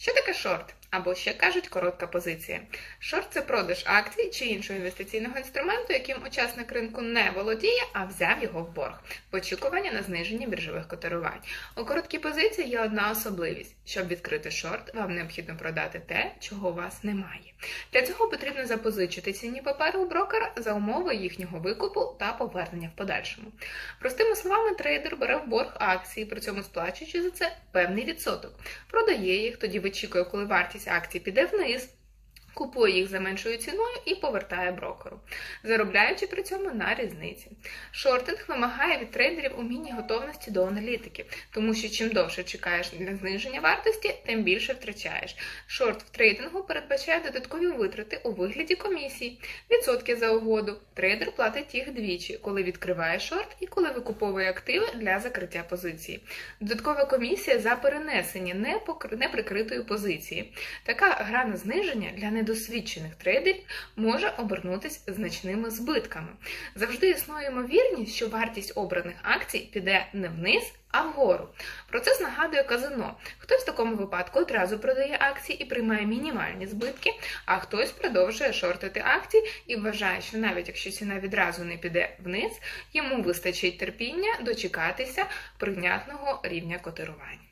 Що таке шорт? Або ще кажуть коротка позиція. Шорт це продаж акцій чи іншого інвестиційного інструменту, яким учасник ринку не володіє, а взяв його в борг в очікування на зниження біржових котирувань. У короткій позиції є одна особливість: щоб відкрити шорт, вам необхідно продати те, чого у вас немає. Для цього потрібно запозичити цінні папери у брокера за умови їхнього викупу та повернення в подальшому. Простими словами, трейдер бере в борг акції, при цьому сплачуючи за це певний відсоток. Продає їх, тоді вичікує, коли вартість акцій піде вниз. Купує їх за меншою ціною і повертає брокеру, заробляючи при цьому на різниці. Шортинг вимагає від трейдерів уміння готовності до аналітики, тому що чим довше чекаєш для зниження вартості, тим більше втрачаєш. Шорт в трейдингу передбачає додаткові витрати у вигляді комісій, відсотки за угоду. Трейдер платить їх двічі, коли відкриває шорт і коли викуповує активи для закриття позиції. Додаткова комісія за перенесення неприкритої позиції. Така гра на зниження для недосвідчених трейдерів може обернутися значними збитками. Завжди існує ймовірність, що вартість обраних акцій піде не вниз, а вгору. Процес нагадує казино. Хтось в такому випадку одразу продає акції і приймає мінімальні збитки, а хтось продовжує шортити акції і вважає, що навіть якщо ціна відразу не піде вниз, йому вистачить терпіння дочекатися прийнятного рівня котирувань.